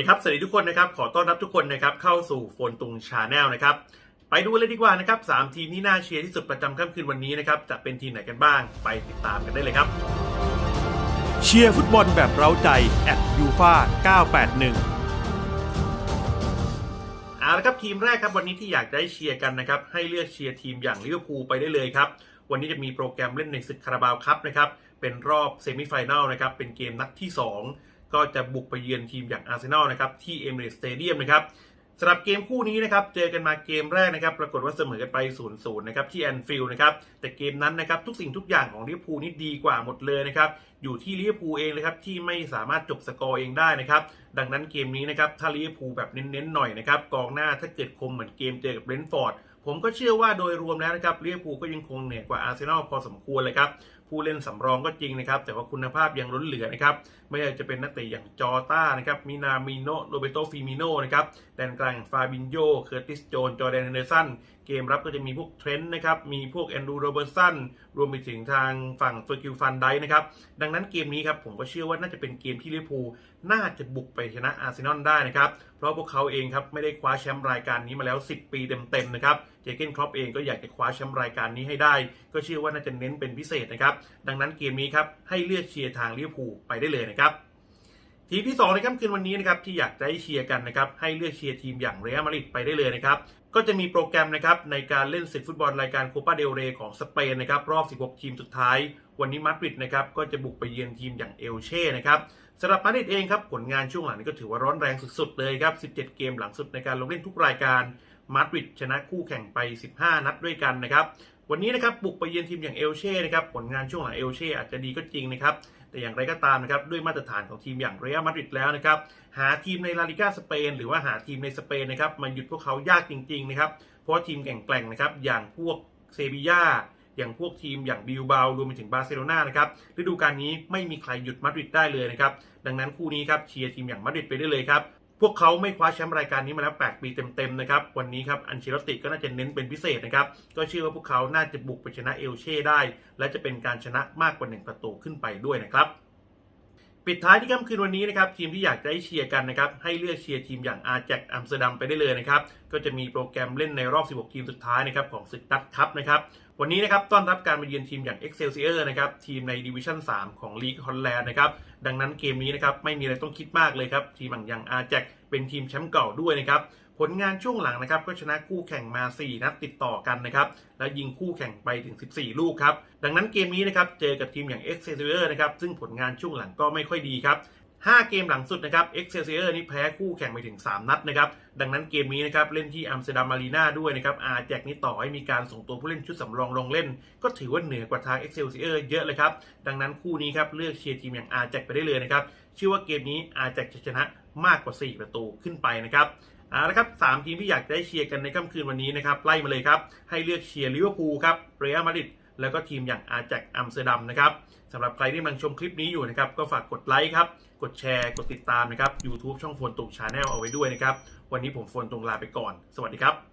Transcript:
นะครับสวัสดีทุกคนนะครับขอต้อนรับทุกคนนะครับเข้าสู่โฟนตุงชาแนลนะครับไปดูเลยดีกว่านะครับสามทีมที่น่าเชียร์ที่สุดประจำค่ำคืนวันนี้นะครับจะเป็นทีมไหนกันบ้าง ไปติดตามกันได้เลยครับ เชียร์ฟุตบอลแบบเร้าใจ at u f a 981เอาละครับทีมแรกครับวันนี้ที่อยากจะให้เชียร์กันนะครับให้เลือกเชียร์ทีมอย่างลิเวอร์พูลไปได้เลยครับวันนี้จะมีโปรแกรมเล่นในศึกคาราบาวครับนะครับเป็นรอบเซมิไฟแนลนะครับเป็นเกมนัดที่ 2 ก็จะบุกไปเยือนทีมอย่างอาร์เซนอลนะครับที่เอมิเรตสเตเดียมนะครับสำหรับเกมคู่นี้นะครับ เจอกันมาเกมแรกนะครับ ปรากฏว่าเสมอกันไป0ูนย์นะครับที่แอนฟิลด์นะครับ แต่เกมนั้นนะครับ ทุกสิ่งทุกอย่างของลิเวอร์พูลนี่ดีกว่าหมดเลยนะครับ อยู่ที่ลิเวอร์พูลเองนะครับ ที่ไม่สามารถจบสกอร์เองได้นะครับ ดังนั้นเกมนี้นะครับ ถ้าลิเวอร์พูลแบบเน้นๆหน่อยนะครับ กองหน้าถ้าเกิดคมเหมือนเกมเจอกับเบรนท์ฟอร์ด ผมก็เชื่อว่าโดยรวมแล้วนะครับลิเวอร์พูก็ยังคงเหนือกว่าอาร์เซนอลพอสมควรเลยครับผู้เล่นสำรองก็จริงนะครับ แต่ว่าคุณภาพยังล้นเหลือนะครับ ไม่ว่าจะเป็นนักเตะอย่างจอต้านะครับมินามิโนโรเบโตฟิมิโนนะครับแดนกลางฟาบินโยเคอร์ติสโจนจอแดนเฮนเดอร์สันเกมรับก็จะมีพวกเทรนต์นะครับ มีพวกแอนดรูโรเบอร์สันรวมไปถึงทางฝั่งเฟอร์กิลฟันไดนะครับ ดังนั้นเกมนี้ครับผมก็เชื่อว่าน่าจะเป็นเกมที่ลิเวอร์พูลน่าจะบุกไปชนะอาร์เซนอลได้นะครับ เพราะพวกเขาเองครับไม่ได้คว้าแชมป์รายการนี้มาแล้ว 10 ปีเต็มๆนะครับเจเกนครอปเองก็อยากจะคว้าแชมป์รายการนี้ให้ได้ ก็เชื่อว่าน่าจะเน้นเป็นพิเศษนะครับดังนั้นเกมนี้ครับให้เลือกเชียร์ทางลิเวอร์พูลไปได้เลยนะครับทีมที่2ในค่ำคืนวันนี้นะครับที่อยากจะให้เชียร์กันนะครับให้เลือกเชียร์ทีมอย่างเรอัลมาดริดไปได้เลยนะครับก็จะมีโปรแกรมนะครับในการเล่นศึกฟุตบอลรายการโคปาเดลเรของสเปนนะครับรอบ 16 ทีมสุดท้าย วันนี้มาดริดนะครับก็จะบุกไปเยือนทีมอย่างเอลเช่นะครับสำหรับมาดริดเองครับผลงานช่วงหลังนี้ก็ถือว่าร้อนแรงสุดๆเลยครับ 17 เกมหลังสุดในการลงเล่นทุกรายการมาดริดชนะคู่แข่งไป 15 นัดด้วยกันนะครับวันนี้นะครับบุกไปเยือนทีมอย่างเอลเช่นะครับผลงานช่วงหลังเอลเช่อาจจะดีก็จริงนะครับแต่อย่างไรก็ตามนะครับด้วยมาตรฐานของทีมอย่างเรอัลมาดริดแล้วนะครับหาทีมในลาลิก้าสเปนหรือว่าหาทีมในสเปนนะครับมาหยุดพวกเขายากจริงๆนะครับเพราะทีมแกร่งๆนะครับอย่างพวกเซบีย่า อย่างพวกทีมอย่างบิลบา รวมไปถึงบาร์เซโลนานะครับฤดูกาลนี้ไม่มีใครหยุดมาดริดได้เลยนะครับดังนั้นคู่นี้ครับเชียร์ทีมอย่างมาดริดไปได้เลยครับพวกเขาไม่คว้าแชมป์รายการนี้มาแล้ว 8 ปีเต็มๆ นะครับ วันนี้ครับ อันเชลติก็น่าจะเน้นเป็นพิเศษนะครับ ก็เชื่อว่าพวกเขาน่าจะบุกไปชนะเอลเช่ได้ และจะเป็นการชนะมากกว่า 1 ประตูขึ้นไปด้วยนะครับ ปิดท้ายที่ค่ำคืนวันนี้นะครับทีมที่อยากจะให้เชียร์กันนะครับให้เลือกเชียร์ทีมอย่างอาแจกอัมสเตอร์ดัมไปได้เลยนะครับก็จะมีโปรแกรมเล่นในรอบ 16 ทีมสุดท้ายนะครับของศึกดัตคัพนะครับวันนี้นะครับต้อนรับการมาเยือนทีมอย่าง Excelsior นะครับทีมในดิวิชั่น 3 ของลีกฮอลแลนด์นะครับดังนั้นเกมนี้นะครับไม่มีอะไรต้องคิดมากเลยครับทีมอย่างอาแจกเป็นทีมแชมป์เก่าด้วยนะครับ ผลงานช่วงหลังนะครับก็ชนะคู่แข่งมา 4 นัดติดต่อกันนะครับและยิงคู่แข่งไปถึง 14 ลูกครับ ดังนั้นเกมนี้นะครับเจอกับทีมอย่าง Excelsior นะครับซึ่งผลงานช่วงหลังก็ไม่ค่อยดีครับ5 เกมหลังสุดนะครับ Excelsior นี่แพ้คู่แข่งไปถึง 3 นัดนะครับ ดังนั้นเกมนี้นะครับเล่นที่อัมสเตอร์ดัมมารีนาด้วยนะครับอาแจกนี่ต่อให้มีการส่งตัวผู้เล่นชุดสำรองลงเล่น ก็ถือว่าเหนือกว่าทาง Excelsior เยอะเลยครับ ดังนั้นคู่นี้ครับเลือกเชียร์ทีมอย่างอาแจกไปได้เลยนะครับเชื่อว่าเกมนี้อาแจกจะชนะมากกว่า 4 ประตูขึ้นไปนะครับ เอาละครับสามทีมที่อยากได้เชียร์กันในค่ำคืนวันนี้นะครับไล่มาเลยครับ ให้เลือกเชียร์ลิเวอร์พูลครับเรอัลมาดริดแล้วก็ทีมอย่างอาแจกอัมสเตอร์ดัมนะครับสำหรับใครที่กำลังชมคลิปนี้อยู่นะครับ ก็ฝากกดไลค์ครับ กดแชร์ กดติดตามนะครับ YouTube ช่องโฟนตุงชาแนลเอาไว้ด้วยนะครับ วันนี้ผมโฟนตุงลาไปก่อน สวัสดีครับ